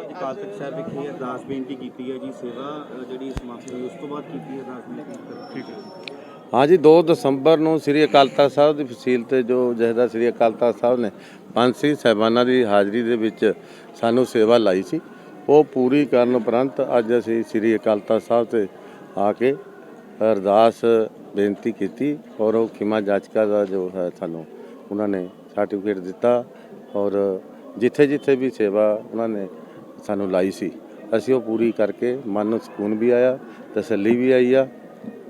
ਅੱਜ ਅਕਾਲ ਤਖਤ ਸਾਹਿਬ ਵਿਖੇ ਅਰਦਾਸ ਬੇਨਤੀ ਕੀਤੀ ਹੈ ਜੀ ਸੇਵਾ ਅ, ਜਿਹੜੀ ਸਮਾਪਤ ਹੋਈ ਉਸ ਤੋਂ ਬਾਅਦ ਕੀਤੀ ਹੈ ਅਰਦਾਸ ਬੇਨਤੀ? ਠੀਕ ਹੈ। ਹਾਂਜੀ 2 ਦਸੰਬਰ ਨੂੰ ਸ੍ਰੀ ਅਕਾਲ ਤਖਤ ਸਾਹਿਬ ਦੀ ਫਸੀਲ ਤੇ ਜੋ ਜਹਦਾ ਸ੍ਰੀ ਅਕਾਲ ਤਖਤ ਸਾਹਿਬ ਨੇ ਪੰਜ ਸਿੰਘ ਸਾਹਿਬਾਨਾਂ ਦੀ ਹਾਜ਼ਰੀ ਦੇ ਵਿੱਚ ਸਾਨੂੰ ਸੇਵਾ ਲਾਈ ਸੀ ਉਹ ਪੂਰੀ ਕਰਨ ਉਪਰੰਤ ਅੱਜ ਅਸੀਂ ਸ੍ਰੀ ਅਕਾਲ ਤਖਤ ਸਾਹਿਬ ਤੇ ਆ ਕੇ ਅਰਦਾਸ ਬੇਨਤੀ ਕੀਤੀ ਔਰ ਉਹ ਖਿਮਾ ਜਾਚਕਾ ਦਾ ਜੋ ਹੈ ਸਾਨੂੰ ਉਹਨਾਂ ਨੇ ਸਰਟੀਫਿਕੇਟ ਦਿੱਤਾ ਔਰ ਜਿੱਥੇ ਜਿੱਥੇ ਵੀ ਸੇਵਾ ਉਹਨਾਂ ਨੇ ਸਾਨੂੰ ਲਾਈ ਸੀ। ਅਸੀਂ ਉਹ ਪੂਰੀ ਕਰਕੇ ਮਨ ਨੂੰ ਸਕੂਨ ਵੀ ਆਇਆ ਤਸੱਲੀ ਵੀ ਆਈ ਆ।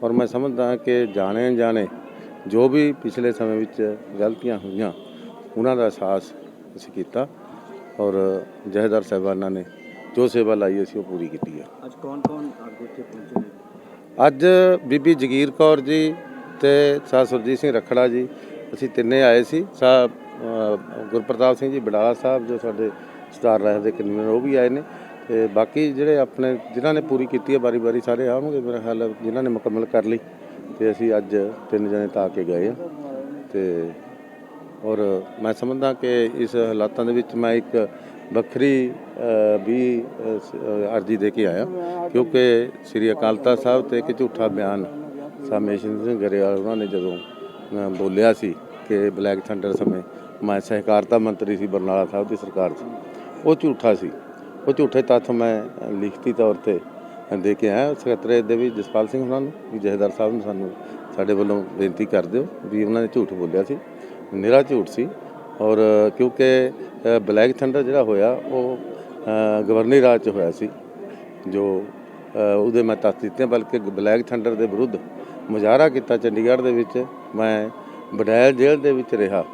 ਔਰ ਮੈਂ ਸਮਝਦਾ ਕਿ ਜਾਣੇ ਜਾਣੇ ਜੋ ਵੀ ਪਿਛਲੇ ਸਮੇਂ ਵਿੱਚ ਗਲਤੀਆਂ ਹੋਈਆਂ ਉਹਨਾਂ ਦਾ ਅਹਿਸਾਸ ਅਸੀਂ ਕੀਤਾ। ਔਰ ਜਹੇਦਾਰ ਸਾਹਿਬਾਨਾਂ ਨੇ ਜੋ ਸੇਵਾ ਲਾਈ ਅਸੀਂ ਉਹ ਪੂਰੀ ਕੀਤੀ ਹੈ ਅੱਜ ਕੌਣ ਕੌਣ ਅੱਗੇ ਇੱਥੇ ਪਹੁੰਚੇ ਨੇ? ਅੱਜ ਬੀਬੀ ਜਗੀਰ ਕੌਰ ਜੀ ਤੇ ਸਾ ਸੁਰਜੀਤ ਸਿੰਘ ਰਖੜਾ ਜੀ ਅਸੀਂ ਤਿੰਨੇ ਆਏ ਸੀ। ਸਾ ਅ, ਗੁਰਪ੍ਰਤਾਪ ਸਿੰਘ ਜੀ ਬਡਾਲਾ ਸਾਹਿਬ ਜੋ ਸਾਡੇ ਸਟਾਰ ਰਾਜ ਦੇ ਕਨਵੀਨਰ ਉਹ ਵੀ ਆਏ ਨੇ। ਤੇ ਬਾਕੀ ਜਿਹੜੇ ਆਪਣੇ, ਜਿਨ੍ਹਾਂ ਨੇ ਪੂਰੀ ਕੀਤੀ ਹੈ ਬਾਰੀ-ਬਾਰੀ ਸਾਰੇ ਆਉਣਗੇ, ਮੇਰਾ ਖਿਆਲ ਹੈ ਜਿਨ੍ਹਾਂ ਨੇ ਮੁਕੰਮਲ ਕਰ ਲਈ, ਤੇ ਅਸੀਂ ਅੱਜ ਤਿੰਨ ਜਣੇ ਤਾਂ ਆ ਕੇ ਗਏ ਆ ਤੇ ਔਰ ਮੈਂ ਸਮਝਦਾ ਕਿ ਇਸ ਹਾਲਾਤਾਂ ਦੇ ਵਿੱਚ ਮੈਂ ਇੱਕ ਵੱਖਰੀ ਵੀ ਅਰਜ਼ੀ ਦੇ ਕੇ ਆਇਆ, ਕਿਉਂਕਿ ਸ੍ਰੀ ਅਕਾਲ ਤਖਤ ਸਾਹਿਬ ਤੇ ਇੱਕ ਝੂਠਾ ਬਿਆਨ ਸਾਮੇਸ਼ਨ ਸਿੰਘ ਗਰੇਵਾਲ ਉਹਨਾਂ ਨੇ ਜਦੋਂ ਬੋਲਿਆ ਸੀ ਕਿ ਬਲੈਕ ਥੰਡਰ ਸਮੇਂ, ਮੈਂ ਸਹਿਕਾਰਤਾ ਮੰਤਰੀ ਸੀ ਬਰਨਾਲਾ ਸਾਹਿਬ ਦੀ ਸਰਕਾਰ 'ਚ। ਉਹ ਝੂਠਾ ਸੀ। ਉਹ ਝੂਠੇ ਤੱਥ ਮੈਂ ਲਿਖਤੀ ਤੌਰ ਤੇ ਦੇ ਕੇ ਆਇਆ। ਸਕੱਤਰੇ ਦੇ ਵੀ ਜਸਪਾਲ ਸਿੰਘ ਉਹਨਾਂ ਨੂੰ ਵੀ ਜਹੇਦਾਰ ਸਾਹਿਬ ਨੂੰ ਸਾਨੂੰ ਸਾਡੇ ਵੱਲੋਂ ਬੇਨਤੀ ਕਰ ਦਿਓ ਵੀ ਉਹਨਾਂ ਨੇ ਝੂਠ ਬੋਲਿਆ ਸੀ। ਨਿਰਾ ਝੂਠ ਸੀ। ਔਰ ਕਿਉਂਕਿ ਬਲੈਕ ਥੰਡਰ ਜਿਹੜਾ ਹੋਇਆ ਉਹ ਅ, ਰਾਜ ਚ ਹੋਇਆ ਸੀ ਜੋ ਉਹਦੇ ਮੈਂ ਤੱਥ ਦਿੱਤੇ ਬਲਕਿ ਬਲੈਕ ਥੰਡਰ ਦੇ ਵਿਰੁੱਧ ਮੁਜ਼ਾਹਰਾ ਕੀਤਾ। ਚੰਡੀਗੜ੍ਹ ਦੇ ਵਿੱਚ ਮੈਂ ਬਡੈਲ ਜੇਲ੍ਹ ਦੇ ਵਿੱਚ ਰਿਹਾ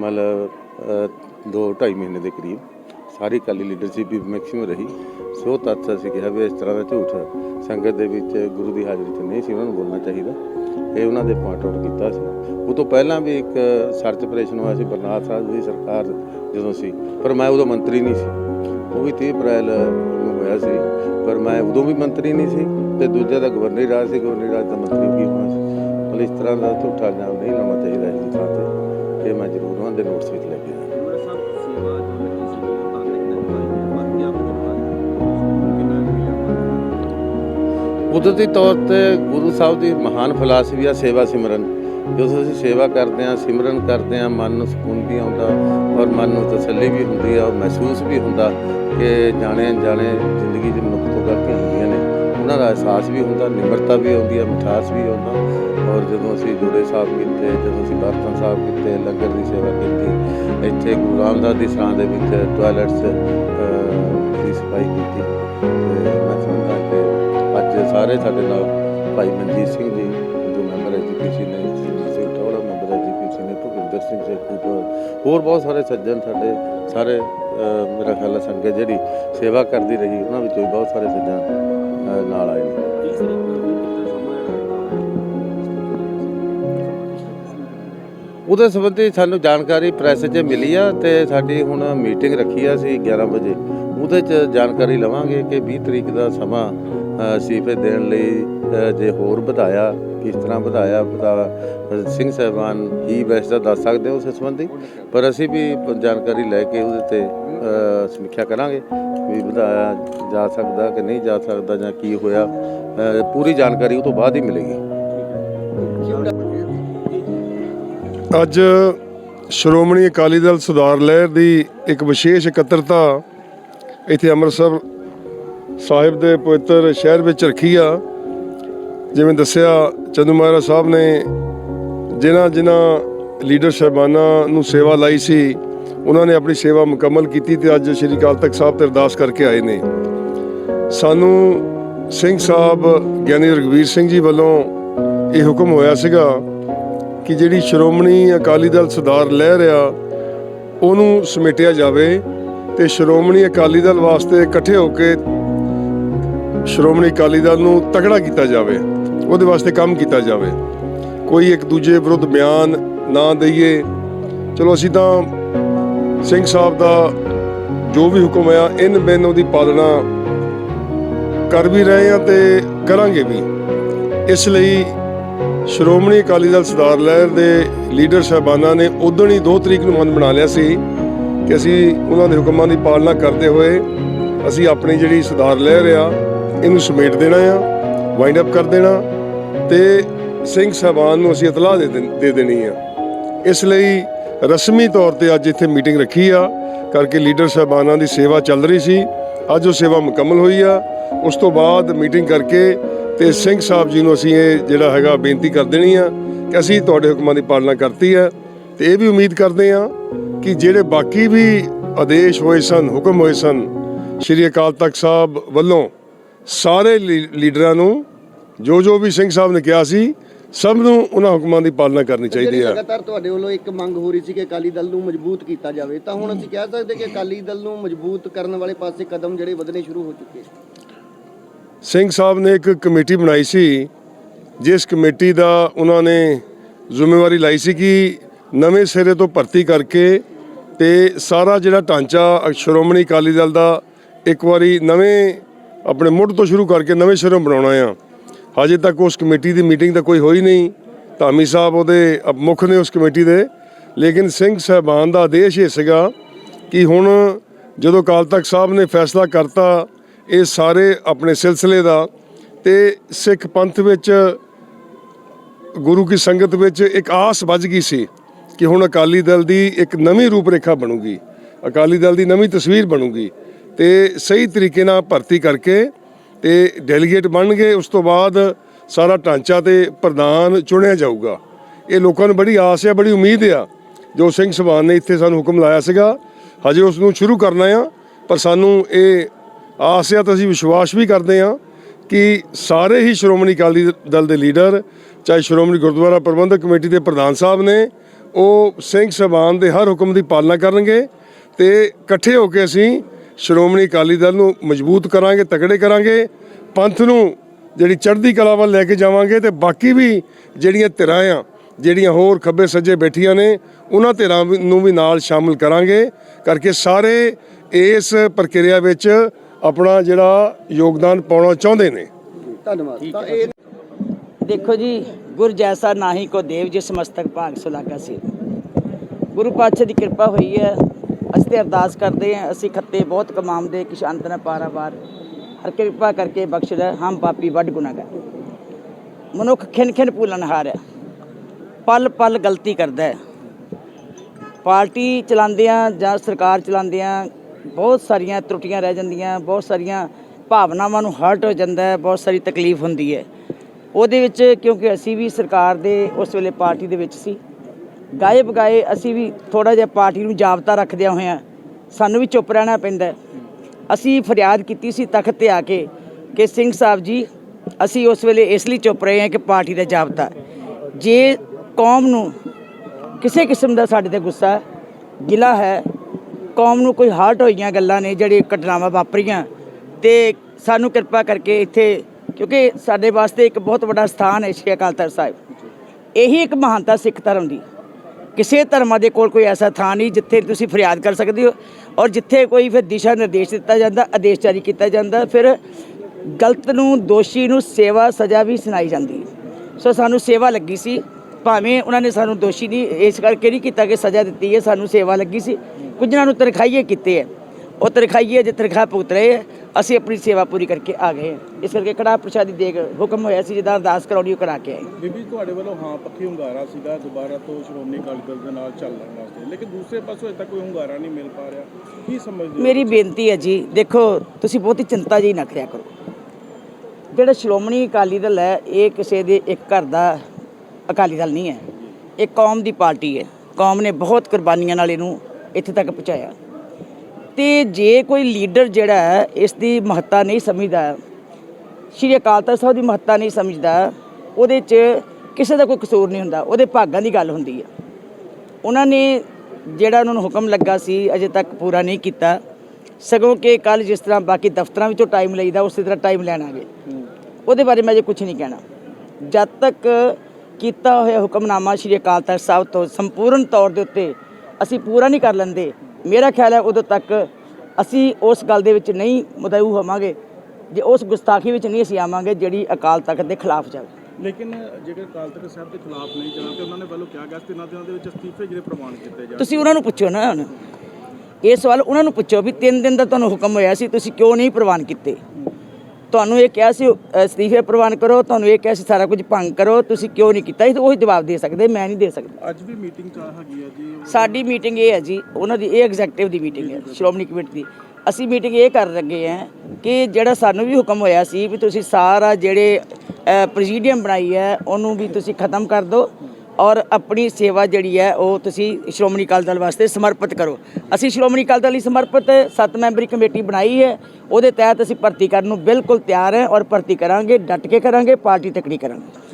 ਮਤਲਬ 2 2.5 ਮਹੀਨੇ ਦੇ ਕਰੀਬ। ਸਾਰੀ ਕਾਲੀ ਲੀਡਰਸ਼ਿਪ ਵੀ ਮੈਕਸਿਮਮ ਰਹੀ। ਸੋ ਤੱਥ ਅਸੀਂ ਕਿਹਾ ਵੀ ਇਸ ਤਰ੍ਹਾਂ ਦਾ ਝੂਠ ਸੰਗਤ ਦੇ ਵਿੱਚ ਗੁਰੂ ਦੀ ਹਾਜ਼ਰੀ 'ਚ ਨਹੀਂ ਸੀ, ਉਹਨਾਂ ਨੂੰ ਬੋਲਣਾ ਚਾਹੀਦਾ। ਇਹ ਉਹਨਾਂ ਦੇ ਪੁਆਇੰਟ ਆਊਟ ਕੀਤਾ ਸੀ। ਉਹ ਤੋਂ ਪਹਿਲਾਂ ਵੀ ਇੱਕ ਸਰਚ ਆਪਰੇਸ਼ਨ ਹੋਇਆ ਸੀ, ਬਰਨਾਲ ਸਾਹਿਬ ਦੀ ਸਰਕਾਰ ਜਦੋਂ ਸੀ, ਪਰ ਮੈਂ ਉਦੋਂ ਮੰਤਰੀ ਨਹੀਂ ਸੀ। ਉਹ ਵੀ 30 ਅਪ੍ਰੈਲ ਨੂੰ ਹੋਇਆ ਸੀ, ਪਰ ਮੈਂ ਉਦੋਂ ਵੀ ਮੰਤਰੀ ਨਹੀਂ ਸੀ ਤੇ ਦੂਜਾ ਦਾ ਗਵਰਨਰ ਰਾਜ ਸੀ, ਗਵਰਨਰ ਰਾਜ ਦਾ ਮੰਤਰੀ ਵੀ ਹੋਣਾ ਸੀ। ਮਤਲਬ ਇਸ ਤਰ੍ਹਾਂ ਦਾ ਝੂਠਾ ਇਲਜ਼ਾਮ ਨਹੀਂ ਲਾਉਣਾ ਚਾਹੀਦਾ ਇਸ ਥਾਂ ਤੇ, ਇਹ ਮੈਂ ਜ਼ਰੂਰ ਉਹਨਾਂ ਦੇ ਨੋਟਸ ਵਿੱਚ ਲੈ ਕੇ ਕੁਦਰਤੀ ਤੌਰ ਤੇ ਗੁਰੂ ਸਾਹਿਬ ਦੀ ਮਹਾਨ ਫਿਲਾਸਫੀ ਆ, ਸੇਵਾ ਸਿਮਰਨ। ਜਦੋਂ ਅਸੀਂ ਸੇਵਾ ਕਰਦੇ ਹਾਂ, ਸਿਮਰਨ ਕਰਦੇ ਹਾਂ, ਮਨ ਨੂੰ ਸਕੂਨ ਵੀ ਆਉਂਦਾ ਔਰ ਮਨ ਨੂੰ ਤਸੱਲੀ ਵੀ ਹੁੰਦੀ ਆ ਔਰ ਮਹਿਸੂਸ ਵੀ ਹੁੰਦਾ ਕਿ ਜਾਣੇ ਅਣਜਾਣੇ ਜ਼ਿੰਦਗੀ 'ਚ ਮਨੁੱਖ ਤੋਂ ਗਲਤੀਆਂ ਹੁੰਦੀਆਂ ਨੇ। ਉਹਨਾਂ ਦਾ ਅਹਿਸਾਸ ਵੀ ਹੁੰਦਾ, ਨਿਮਰਤਾ ਵੀ ਆਉਂਦੀ ਆ, ਮਿਠਾਸ ਵੀ ਆਉਂਦਾ ਔਰ ਜਦੋਂ ਅਸੀਂ ਜੋੜੇ ਸਾਹਿਬ ਕੀਤੇ, ਜਦੋਂ ਅਸੀਂ ਬਰਤਨ ਸਾਹਿਬ ਕੀਤੇ, ਲੰਗਰ ਦੀ ਸੇਵਾ ਕੀਤੀ, ਇੱਥੇ ਗੁਰੂ ਰਾਮਦਾਸ ਦੀ ਸਰਾਂ ਦੇ ਵਿੱਚ ਟਾਇਲਟਸ ਦੀ ਸਫ਼ਾਈ ਕੀਤੀ, ਤੇ ਸਾਰੇ ਸਾਡੇ ਨਾਲ ਭਾਈ ਮਨਜੀਤ ਸਿੰਘ ਜੀ, ਜੋ ਮੈਂਬਰ ਐਜੀਪੀਸੀ ਨੇ ਜੀ ਸਿੰਘ ਠੌੜਾ, ਮੈਂਬਰ ਐਜੀਪੀਸੀ ਨੇ ਭੁਪਿੰਦਰ ਸਿੰਘ ਸੇਖੂਪੁਰ ਹੋਰ ਬਹੁਤ ਸਾਰੇ ਸੱਜਣ ਸਾਡੇ, ਸਾਰੇ ਮੇਰਾ ਖਿਆਲ ਹੈ ਸੰਗਤ ਜਿਹੜੀ ਸੇਵਾ ਕਰਦੀ ਰਹੀ, ਉਹਨਾਂ ਵਿੱਚੋਂ ਵੀ ਬਹੁਤ ਸਾਰੇ ਸੱਜਣ ਨਾਲ ਆਏ ਨੇ। ਉਹਦੇ ਸੰਬੰਧੀ ਸਾਨੂੰ ਜਾਣਕਾਰੀ ਪ੍ਰੈਸ 'ਚ ਮਿਲੀ ਆ ਤੇ ਸਾਡੀ ਹੁਣ ਮੀਟਿੰਗ ਰੱਖੀ ਆ ਅਸੀਂ 11 ਵਜੇ। ਉਹਦੇ 'ਚ ਜਾਣਕਾਰੀ ਲਵਾਂਗੇ ਕਿ 20 ਤਰੀਕ ਦਾ ਸਮਾਂ ਅ, ਅਸਤੀਫੇ ਦੇਣ ਲਈ ਜੇ ਹੋਰ ਵਧਾਇਆ ਕਿਸ ਤਰ੍ਹਾਂ ਵਧਾਇਆ ਪਤਾ ਸਿੰਘ ਸਾਹਿਬਾਨ ਹੀ ਵੈਸੇ ਤਾਂ ਦੱਸ ਸਕਦੇ ਹੋ ਉਸ ਸੰਬੰਧੀ ਪਰ ਅਸੀਂ ਵੀ ਜਾਣਕਾਰੀ ਲੈ ਕੇ ਉਹਦੇ ਤੇ ਸਮੀਖਿਆ ਕਰਾਂਗੇ ਵੀ ਵਧਾਇਆ ਜਾ ਸਕਦਾ ਕਿ ਨਹੀਂ ਜਾ ਸਕਦਾ ਜਾਂ ਕੀ ਹੋਇਆ ਪੂਰੀ ਜਾਣਕਾਰੀ ਉਹ ਤੋਂ ਬਾਅਦ ਹੀ ਮਿਲੇਗੀ। ਅੱਜ ਸ਼੍ਰੋਮਣੀ ਅਕਾਲੀ ਦਲ ਸੁਧਾਰ ਲਹਿਰ ਦੀ ਇੱਕ ਵਿਸ਼ੇਸ਼ ਇਕੱਤਰਤਾ ਇੱਥੇ ਅੰਮ੍ਰਿਤਸਰ ਸਾਹਿਬ ਦੇ ਪਵਿੱਤਰ ਸ਼ਹਿਰ ਵਿੱਚ ਰੱਖੀ ਆ। ਜਿਵੇਂ ਦੱਸਿਆ, ਚੰਦੂ ਮਹਾਰਾਜ ਸਾਹਿਬ ਨੇ ਜਿਨ੍ਹਾਂ ਜਿਨ੍ਹਾਂ ਲੀਡਰ ਸਾਹਿਬਾਨਾਂ ਨੂੰ ਸੇਵਾ ਲਾਈ ਸੀ, ਉਹਨਾਂ ਨੇ ਆਪਣੀ ਸੇਵਾ ਮੁਕੰਮਲ ਕੀਤੀ ਤੇ ਅੱਜ ਸ਼੍ਰੀ ਅਕਾਲ ਤਖਤ ਸਾਹਿਬ ਤੇ ਅਰਦਾਸ ਕਰਕੇ ਆਏ ਨੇ। ਸਾਨੂੰ ਸਿੰਘ ਸਾਹਿਬ ਗਿਆਨੀ ਰਗਵੀਰ ਸਿੰਘ ਜੀ ਵੱਲੋਂ ਇਹ ਹੁਕਮ ਹੋਇਆ ਸੀਗਾ ਕਿ ਜਿਹੜੀ ਸ਼੍ਰੋਮਣੀ ਅਕਾਲੀ ਦਲ ਸੁਧਾਰ ਲਹਿਰ ਆ, ਉਹਨੂੰ ਸਮੇਟਿਆ ਜਾਵੇ ਤੇ ਸ਼੍ਰੋਮਣੀ ਅਕਾਲੀ ਦਲ ਵਾਸਤੇ ਇਕੱਠੇ ਹੋ ਕੇ ਸ਼੍ਰੋਮਣੀ ਅਕਾਲੀ ਦਲ ਨੂੰ ਤਕੜਾ ਕੀਤਾ ਜਾਵੇ, ਉਹਦੇ ਵਾਸਤੇ ਕੰਮ ਕੀਤਾ ਜਾਵੇ। ਕੋਈ ਇੱਕ ਦੂਜੇ ਵਿਰੁੱਧ ਬਿਆਨ ਨਾ ਦਈਏ। ਚਲੋ ਅਸੀਂ ਤਾਂ ਸਿੰਘ ਸਾਹਿਬ ਦਾ ਜੋ ਵੀ ਹੁਕਮ ਆਇਆ ਇਨ ਬਿਨ ਉਹਦੀ ਪਾਲਣਾ ਕਰ ਵੀ ਰਹੇ ਆ ਤੇ ਕਰਾਂਗੇ ਵੀ। ਇਸ ਲਈ ਸ਼੍ਰੋਮਣੀ ਅਕਾਲੀ ਦਲ ਸੁਧਾਰ ਲਹਿਰ ਦੇ ਲੀਡਰ ਸਾਹਿਬਾਨਾਂ ਨੇ ਉਦੋਂ ਹੀ 2 ਤਰੀਕ ਨੂੰ ਮਨ ਬਣਾ ਲਿਆ ਸੀ ਕਿ ਅਸੀਂ ਉਹਨਾਂ ਦੇ ਹੁਕਮਾਂ ਦੀ ਪਾਲਣਾ ਕਰਦੇ ਹੋਏ ਅਸੀਂ ਆਪਣੀ ਜਿਹੜੀ ਸੁਧਾਰ ਲਹਿਰ ਆ ਇਹਨੂੰ ਸਮੇਟ ਦੇਣਾ ਆ ਵਾਈਂਡ ਅਪ ਕਰ ਦੇਣਾ ਤੇ ਸਿੰਘ ਸਾਹਿਬਾਨ ਨੂੰ ਅਸੀਂ ਇਤਲਾਹ ਦੇ ਦੇਣੀ ਆ। ਇਸ ਲਈ ਰਸਮੀ ਤੌਰ ਤੇ ਅੱਜ ਇੱਥੇ ਮੀਟਿੰਗ ਰੱਖੀ ਆ, ਕਰਕੇ ਲੀਡਰ ਸਾਹਿਬਾਨਾਂ ਦੀ ਸੇਵਾ ਚੱਲ ਰਹੀ ਸੀ। ਅੱਜ ਉਹ ਸੇਵਾ ਮੁਕੰਮਲ ਹੋਈ ਆ। ਉਸ ਤੋਂ ਬਾਅਦ ਮੀਟਿੰਗ ਕਰਕੇ ਤੇ ਸਿੰਘ ਸਾਹਿਬ ਜੀ ਨੂੰ ਅਸੀਂ ਇਹ ਜਿਹੜਾ ਹੈਗਾ ਬੇਨਤੀ ਕਰ ਦੇਣੀ ਆ ਕਿ ਅਸੀਂ ਤੁਹਾਡੇ ਹੁਕਮਾਂ ਦੀ ਪਾਲਣਾ ਕਰਤੀ ਹੈ ਤੇ ਇਹ ਵੀ ਉਮੀਦ ਕਰਦੇ ਆ ਕਿ ਜਿਹੜੇ ਬਾਕੀ ਵੀ ਆਦੇਸ਼ ਹੋਏ ਸਨ, ਹੁਕਮ ਹੋਏ ਸਨ, ਸ਼੍ਰੀ ਅਕਾਲ ਤਖਤ ਸਾਹਿਬ ਵੱਲੋਂ ਸਾਰੇ ਲੀਡਰਾਂ ਨੂੰ ਜੋ ਜੋ ਵੀ ਸਿੰਘ ਸਾਹਿਬ ਨੇ ਕਿਹਾ ਸੀ ਸਭ ਨੂੰ ਉਹਨਾਂ ਹੁਕਮਾਂ ਦੀ ਪਾਲਣਾ ਕਰਨੀ ਚਾਹੀਦੀ ਹੈ। ਲਗਾਤਾਰ ਤੁਹਾਡੇ ਵੱਲੋਂ ਇੱਕ ਮੰਗ ਹੋ ਰਹੀ ਸੀ ਕਿ ਅਕਾਲੀ ਦਲ ਨੂੰ ਮਜ਼ਬੂਤ ਕੀਤਾ ਜਾਵੇ ਤਾਂ ਹੁਣ ਅਸੀਂ ਕਹਿ ਸਕਦੇ ਕਿ ਅਕਾਲੀ ਦਲ ਨੂੰ ਮਜ਼ਬੂਤ ਕਰਨ ਵਾਲੇ ਪਾਸੇ ਕਦਮ ਜਿਹੜੇ ਵਧਣੇ ਸ਼ੁਰੂ ਹੋ ਚੁੱਕੇ ਸਿੰਘ ਸਾਹਿਬ ਨੇ ਇੱਕ ਕਮੇਟੀ ਬਣਾਈ ਸੀ ਜਿਸ ਕਮੇਟੀ ਦਾ ਉਹਨਾਂ ਨੇ ਜ਼ਿੰਮੇਵਾਰੀ ਲਾਈ ਸੀ ਕਿ ਨਵੇਂ ਸਿਰੇ ਤੋਂ ਭਰਤੀ ਕਰਕੇ ਤੇ ਸਾਰਾ ਜਿਹੜਾ ਢਾਂਚਾ ਸ਼੍ਰੋਮਣੀ ਅਕਾਲੀ ਦਲ ਦਾ ਇੱਕ ਵਾਰੀ ਨਵੇਂ ਆਪਣੇ ਮੁੱਢ ਤੋਂ ਸ਼ੁਰੂ ਕਰਕੇ ਨਵੇਂ ਸਿਰੋਂ ਬਣਾਉਣਾ ਆ। ਹਜੇ ਤੱਕ ਉਸ ਕਮੇਟੀ ਦੀ ਮੀਟਿੰਗ ਤਾਂ ਕੋਈ ਹੋਈ ਨਹੀਂ। ਧਾਮੀ ਸਾਹਿਬ ਉਹਦੇ ਮੁੱਖ ਨੇ ਉਸ ਕਮੇਟੀ ਦੇ। ਲੇਕਿਨ ਸਿੰਘ ਸਾਹਿਬਾਨ ਦਾ ਆਦੇਸ਼ ਇਹ ਸੀਗਾ ਕਿ ਹੁਣ ਜਦੋਂ ਅਕਾਲ ਤਖਤ ਸਾਹਿਬ ਨੇ ਫੈਸਲਾ ਕਰਤਾ, ਇਹ ਸਾਰੇ ਆਪਣੇ ਸਿਲਸਿਲੇ ਦਾ ਤੇ ਸਿੱਖ ਪੰਥ ਵਿੱਚ, ਗੁਰੂ ਕੀ ਸੰਗਤ ਵਿੱਚ ਇੱਕ ਆਸ ਵੱਜ ਗਈ ਸੀ ਕਿ ਹੁਣ ਅਕਾਲੀ ਦਲ ਦੀ ਇੱਕ ਨਵੀਂ ਰੂਪਰੇਖਾ ਬਣੂਗੀ। ਅਕਾਲੀ ਦਲ ਦੀ ਨਵੀਂ ਤਸਵੀਰ ਬਣੂਗੀ। ਤੇ ਸਹੀ ਤਰੀਕੇ ਨਾਲ ਭਰਤੀ ਕਰਕੇ ਤੇ ਡੈਲੀਗੇਟ ਬਣਨਗੇ ਉਸ ਤੋਂ ਬਾਅਦ ਸਾਰਾ ਢਾਂਚਾ ਤੇ ਪ੍ਰਧਾਨ ਚੁਣਿਆ ਜਾਊਗਾ। ਇਹ ਲੋਕਾਂ ਨੂੰ ਬੜੀ ਆਸ ਹੈ ਬੜੀ ਉਮੀਦ ਆ। ਜੋ ਸਿੰਘ ਸਭਾਨ ਨੇ ਇੱਥੇ ਸਾਨੂੰ ਹੁਕਮ ਲਾਇਆ ਸੀਗਾ, ਹਜੇ ਉਸ ਨੂੰ ਸ਼ੁਰੂ ਕਰਨਾ ਆ। ਪਰ ਸਾਨੂੰ ਇਹ ਆਸ ਆ ਤਾਂ ਅਸੀਂ ਵਿਸ਼ਵਾਸ ਵੀ ਕਰਦੇ ਆ ਕਿ ਸਾਰੇ ਹੀ ਸ਼੍ਰੋਮਣੀ ਅਕਾਲੀ ਦਲ ਦੇ ਲੀਡਰ, ਚਾਹੇ ਸ਼੍ਰੋਮਣੀ ਗੁਰਦੁਆਰਾ ਪ੍ਰਬੰਧਕ ਕਮੇਟੀ ਦੇ ਪ੍ਰਧਾਨ ਸਾਹਿਬ ਨੇ, ਉਹ ਸਿੰਘ ਸਭਾਨ ਦੇ ਹਰ ਹੁਕਮ ਦੀ ਪਾਲਣਾ ਕਰਨਗੇ ਤੇ ਇਕੱਠੇ ਹੋ ਕੇ ਅਸੀਂ ਸ਼੍ਰੋਮਣੀ ਅਕਾਲੀ ਦਲ ਨੂੰ ਮਜ਼ਬੂਤ ਕਰਾਂਗੇ ਤਕੜੇ ਕਰਾਂਗੇ ਪੰਥ ਨੂੰ ਜਿਹੜੀ ਚੜ੍ਹਦੀ ਕਲਾ ਵੱਲ ਲੈ ਕੇ ਜਾਵਾਂਗੇ ਤੇ ਬਾਕੀ ਵੀ ਜਿਹੜੀਆਂ ਧਿਰਾਂ ਆ ਜਿਹੜੀਆਂ ਹੋਰ ਖੱਬੇ ਸੱਜੇ ਬੈਠੀਆਂ ਨੇ ਉਹਨਾਂ ਧਿਰਾਂ ਵੀ- ਨੂੰ ਵੀ ਨਾਲ ਸ਼ਾਮਲ ਕਰਾਂਗੇ ਕਰਕੇ ਸਾਰੇ ਇਸ ਪ੍ਰਕਿਰਿਆ ਵਿੱਚ ਆਪਣਾ ਜਿਹੜਾ ਯੋਗਦਾਨ ਪਾਉਣਾ ਚਾਹੁੰਦੇ ਨੇ। ਧੰਨਵਾਦ। ਤਾਂ ਇਹ ਦੇਖੋ ਜੀ ਗੁਰ ਜੈਸਾ ਨਾਹੀ ਕੋ ਦੇਵ ਜਿਸ ਮਸਤਕ ਭਾਗ ਸੁਲਾਗਾ ਸੀ ਗੁਰੂ ਪਾਤਸ਼ਾਹ ਦੀ ਕਿਰਪਾ ਹੋਈ ਹੈ। ਅਸੀਂ ਤੇ ਅਰਦਾਸ ਕਰਦੇ ਹਾਂ, ਅਸੀਂ ਖੱਤੇ ਬਹੁਤ ਕਮਾਮਦੇ ਕਿ ਸ਼ਾਂਤ ਨਾ ਪਾਰਾਵਾਰ ਹਰ ਕਿਰਪਾ ਕਰਕੇ ਬਖਸ਼ ਲੈ, ਹਮ ਪਾਪੀ ਵੱਡ ਗੁਨਾਹਗਾਰ। ਮਨੁੱਖ ਖਿਨ ਖਿਨ ਭੁੱਲਣ ਹਾਰ ਹੈ। ਪਲ ਪਲ ਗਲਤੀ ਕਰਦਾ ਹੈ। ਪਾਰਟੀ ਚਲਾਉਂਦਿਆਂ ਜਾਂ ਸਰਕਾਰ ਚਲਾਉਂਦਿਆਂ ਬਹੁਤ ਸਾਰੀਆਂ ਤਰੁੱਟੀਆਂ ਰਹਿ ਜਾਂਦੀਆਂ, ਬਹੁਤ ਸਾਰੀਆਂ ਭਾਵਨਾਵਾਂ ਨੂੰ ਹਰਟ ਹੋ ਜਾਂਦਾ ਹੈ, ਬਹੁਤ ਸਾਰੀ ਤਕਲੀਫ ਹੁੰਦੀ ਹੈ। ਉਹਦੇ ਵਿੱਚ ਕਿਉਂਕਿ ਅਸੀਂ ਵੀ ਸਰਕਾਰ ਦੇ ਉਸ ਵੇਲੇ ਪਾਰਟੀ ਦੇ ਵਿੱਚ ਸੀ ਗਾਏ ਬਗਾਏ ਅਸੀਂ ਵੀ ਥੋੜਾ ਜਿਹਾ ਪਾਰਟੀ ਨੂੰ ਜਾਬਤਾ ਰੱਖਦਿਆਂ ਹੋਇਆਂ ਸਾਨੂੰ ਵੀ ਚੁੱਪ ਰਹਿਣਾ ਪੈਂਦਾ ਅਸੀਂ ਫਰਿਆਦ ਕੀਤੀ ਸੀ ਤਖਤ ਤੇ ਆ ਕੇ ਕਿ ਸਿੰਘ ਸਾਹਿਬ ਜੀ, ਅਸੀਂ ਉਸ ਵੇਲੇ ਇਸ ਲਈ ਚੁੱਪ ਰਹੇ ਹਾਂ ਕਿ ਪਾਰਟੀ ਦਾ ਜਾਬਤਾ ਜੇ ਕੌਮ ਨੂੰ ਕਿਸੇ ਕਿਸਮ ਦਾ ਸਾਡੇ ਤੇ ਗੁੱਸਾ ਗਿਲਾ ਹੈ, ਕੌਮ ਨੂੰ ਕੋਈ ਹਾਰਟ ਹੋਈਆਂ ਗੱਲਾਂ ਨੇ ਜਿਹੜੀ ਘਟਨਾਵਾਂ ਵਾਪਰੀਆਂ ਤੇ ਸਾਨੂੰ ਕਿਰਪਾ ਕਰਕੇ ਇੱਥੇ, ਕਿਉਂਕਿ ਸਾਡੇ ਵਾਸਤੇ ਇੱਕ ਬਹੁਤ ਵੱਡਾ ਸਥਾਨ ਹੈ ਸ਼੍ਰੀ ਅਕਾਲ ਤਖਤ ਸਾਹਿਬ। ਇਹੀ ਇੱਕ ਮਹਾਨਤਾ ਸਿੱਖ ਧਰਮ ਦੀ। ਕਿਸੇ ਧਰਮਾਂ ਦੇ ਕੋਲ ਕੋਈ ਐਸਾ ਥਾਂ ਨਹੀਂ ਜਿੱਥੇ ਤੁਸੀਂ ਫਰਿਆਦ ਕਰ ਸਕਦੇ ਹੋ ਔਰ ਜਿੱਥੇ ਕੋਈ ਫਿਰ ਦਿਸ਼ਾ ਨਿਰਦੇਸ਼ ਦਿੱਤਾ ਜਾਂਦਾ, ਆਦੇਸ਼ ਜਾਰੀ ਕੀਤਾ ਜਾਂਦਾ, ਫਿਰ ਗਲਤ ਨੂੰ, ਦੋਸ਼ੀ ਨੂੰ ਸੇਵਾ, ਸਜ਼ਾ ਵੀ ਸੁਣਾਈ ਜਾਂਦੀ। ਸੋ ਸਾਨੂੰ ਸੇਵਾ ਲੱਗੀ ਸੀ। ਭਾਵੇਂ ਉਹਨਾਂ ਨੇ ਸਾਨੂੰ ਦੋਸ਼ੀ ਨਹੀਂ, ਇਸ ਕਰਕੇ ਨਹੀਂ ਕੀਤਾ ਕਿ ਸਜ਼ਾ ਦਿੱਤੀ ਹੈ, ਸਾਨੂੰ ਸੇਵਾ ਲੱਗੀ ਸੀ। ਕੁਝ ਨੂੰ ਤਨਖਾਹੀਏ ਕੀਤੇ ਹੈ। ਉਹ ਤਨਖਾਹੀਏ ਜੇ ਤਨਖਾਹ ਭੁਗਤ ਰਹੇ ਹੈ ਅਸੀਂ ਆਪਣੀ ਸੇਵਾ ਪੂਰੀ ਕਰਕੇ ਆ ਗਏ ਹਾਂ। ਇਸ ਕਰਕੇ ਕੜਾ ਪ੍ਰਸ਼ਾਦੀ ਦੇ ਕੇ ਹੁਕਮ ਹੋਇਆ ਸੀ ਜਿੱਦਾਂ ਅਰਦਾਸ ਕਰਾਉਣੀ ਉਹ ਕਰਾ ਕੇ ਆਏ ਬੀਬੀ ਤੁਹਾਡੇ ਵੱਲੋਂ ਹਾਂ ਪੱਖੀ ਹੁੰਗਾਰਾ ਸੀਗਾ ਦੁਬਾਰਾ ਤੋਂ ਸ਼੍ਰੋਮਣੀ ਅਕਾਲੀ ਦਲ ਦੇ ਨਾਲ ਚੱਲਣ ਵਾਸਤੇ। ਲੇਕਿਨ ਦੂਸਰੇ ਪਾਸੋਂ ਅਜੇ ਤੱਕ ਕੋਈ ਹੁੰਗਾਰਾ ਨਹੀਂ ਮਿਲ ਪਾ ਰਿਹਾ। ਕੀ ਸਮਝਦੇ ਹੋ ਮੇਰੀ ਬੇਨਤੀ ਹੈ ਜੀ ਦੇਖੋ ਤੁਸੀਂ ਬਹੁਤੀ ਚਿੰਤਾ ਜੀ ਨਾ ਕਰਿਆ ਕਰੋ। ਜਿਹੜਾ ਸ਼੍ਰੋਮਣੀ ਅਕਾਲੀ ਦਲ ਹੈ ਇਹ ਕਿਸੇ ਦੇ ਇੱਕ ਘਰ ਦਾ ਅਕਾਲੀ ਦਲ ਨਹੀਂ ਹੈ। ਇਹ ਕੌਮ ਦੀ ਪਾਰਟੀ ਹੈ। ਕੌਮ ਨੇ ਬਹੁਤ ਕੁਰਬਾਨੀਆਂ ਨਾਲ ਇਹਨੂੰ ਇੱਥੇ ਤੱਕ ਪਹੁੰਚਾਇਆ। ਤੇ ਜੇ ਕੋਈ ਲੀਡਰ ਜਿਹੜਾ ਹੈ, ਇਸ ਦੀ ਮਹੱਤਤਾ ਨਹੀਂ ਸਮਝਦਾ, ਸ਼੍ਰੀ ਅਕਾਲ ਤਖਤ ਸਾਹਿਬ ਦੀ ਮਹੱਤਤਾ ਨਹੀਂ ਸਮਝਦਾ, ਉਹਦੇ 'ਚ ਕਿਸੇ ਦਾ ਕੋਈ ਕਸੂਰ ਨਹੀਂ ਹੁੰਦਾ, ਉਹਦੇ ਭਾਗਾਂ ਦੀ ਗੱਲ ਹੁੰਦੀ ਹੈ ਉਹਨਾਂ ਨੇ ਜਿਹੜਾ ਉਹਨਾਂ ਨੂੰ ਹੁਕਮ ਲੱਗਾ ਸੀ, ਅਜੇ ਤੱਕ ਪੂਰਾ ਨਹੀਂ ਕੀਤਾ। ਸਗੋਂ ਕਿ ਕੱਲ ਜਿਸ ਤਰ੍ਹਾਂ ਬਾਕੀ ਦਫ਼ਤਰਾਂ ਵਿੱਚੋਂ ਟਾਈਮ ਲਈਦਾ, ਉਸੇ ਤਰ੍ਹਾਂ ਟਾਈਮ ਲੈਣ ਉਹਦੇ ਬਾਰੇ ਮੈਂ ਜੇ ਕੁਝ ਨਹੀਂ ਕਹਿਣਾ। ਜਦ ਤੱਕ ਕੀਤਾ ਹੋਇਆ ਹੁਕਮਨਾਮਾ ਸ਼੍ਰੀ ਅਕਾਲ ਤਖਤ ਸਾਹਿਬ ਤੋਂ ਸੰਪੂਰਨ ਤੌਰ ਦੇ ਉੱਤੇ ਅਸੀਂ ਪੂਰਾ ਨਹੀਂ ਕਰ ਲੈਂਦੇ ਮੇਰਾ ਖਿਆਲ ਹੈ ਉਦੋਂ ਤੱਕ ਅਸੀਂ ਉਸ ਗੱਲ ਦੇ ਵਿੱਚ ਨਹੀਂ ਮੁਦਊ ਹੋਵਾਂਗੇ ਜੇ ਉਸ ਗੁਸਤਾਖੀ ਵਿੱਚ ਨਹੀਂ ਅਸੀਂ ਆਵਾਂਗੇ ਜਿਹੜੀ ਅਕਾਲ ਤਖਤ ਦੇ ਖਿਲਾਫ ਜਾਵੇ ਲੇਕਿਨ ਜੇਕਰ ਅਕਾਲ ਤਖਤ ਸਾਹਿਬ ਦੇ ਖਿਲਾਫ ਨਹੀਂ ਚੱਲਣਾ ਤੇ ਉਹਨਾਂ ਨੇ ਵੱਲੋਂ ਕਿਹਾ ਗਿਆ ਤਿੰਨਾਂ ਦਿਨਾਂ ਦੇ ਵਿੱਚ ਅਸਤੀਫੇ ਜਿਹੜੇ ਪ੍ਰਵਾਨ ਕੀਤੇ ਜਾਣ। ਤੁਸੀਂ ਉਹਨਾਂ ਨੂੰ ਪੁੱਛੋ ਨਾ ਹੁਣ। ਇਹ ਸਵਾਲ ਉਹਨਾਂ ਨੂੰ ਪੁੱਛੋ ਵੀ 3 ਦਿਨ ਦਾ ਤੁਹਾਨੂੰ ਹੁਕਮ ਹੋਇਆ ਸੀ ਤੁਸੀਂ ਕਿਉਂ ਨਹੀਂ ਪ੍ਰਵਾਨ ਕੀਤੇ? ਤੁਹਾਨੂੰ ਇਹ ਕਿਹਾ ਸੀ ਅਸਤੀਫੇ ਪ੍ਰਵਾਨ ਕਰੋ ਤੁਹਾਨੂੰ ਇਹ ਕਿਹਾ ਸੀ ਸਾਰਾ ਕੁਝ ਭੰਗ ਕਰੋ ਤੁਸੀਂ ਕਿਉਂ ਨਹੀਂ ਕੀਤਾ? ਇਹ ਤਾਂ ਉਹੀ ਜਵਾਬ ਦੇ ਸਕਦੇ ਮੈਂ ਨਹੀਂ ਦੇ ਸਕਦਾ। ਅੱਜ ਵੀ ਮੀਟਿੰਗ ਚਾ ਹੈਗੀ ਹੈ ਜੀ? ਸਾਡੀ ਮੀਟਿੰਗ ਇਹ ਹੈ ਜੀ ਉਹਨਾਂ ਦੀ ਇਹ ਐਗਜ਼ੈਕਟਿਵ ਦੀ ਮੀਟਿੰਗ ਹੈ ਸ਼੍ਰੋਮਣੀ ਕਮੇਟੀ ਦੀ। ਅਸੀਂ ਮੀਟਿੰਗ ਇਹ ਕਰ ਲੱਗੇ ਹਾਂ ਕਿ ਜਿਹੜਾ ਸਾਨੂੰ ਵੀ ਹੁਕਮ ਹੋਇਆ ਸੀ ਵੀ ਤੁਸੀਂ ਸਾਰਾ ਜਿਹੜੇ ਪ੍ਰੈਜ਼ੀਡੀਅਮ ਬਣਾਈ ਹੈ ਉਹਨੂੰ ਵੀ ਤੁਸੀਂ ਖਤਮ ਕਰ ਦਿਓ। ਔਰ ਆਪਣੀ ਸੇਵਾ ਜਿਹੜੀ ਹੈ ਉਹ ਤੁਸੀਂ ਸ਼੍ਰੋਮਣੀ ਅਕਾਲੀ ਦਲ ਵਾਸਤੇ ਸਮਰਪਿਤ ਕਰੋ। ਅਸੀਂ ਸ਼੍ਰੋਮਣੀ ਅਕਾਲੀ ਦਲ ਲਈ ਸਮਰਪਿਤ ਸੱਤ ਮੈਂਬਰੀ ਕਮੇਟੀ ਬਣਾਈ ਹੈ। ਉਹਦੇ ਤਹਿਤ ਅਸੀਂ ਭਰਤੀ ਕਰਨ ਨੂੰ ਬਿਲਕੁਲ ਤਿਆਰ ਹੈ ਔਰ ਭਰਤੀ ਕਰਾਂਗੇ, ਡਟ ਕੇ ਕਰਾਂਗੇ, ਪਾਰਟੀ ਤਕੜੀ ਕਰਾਂਗੇ।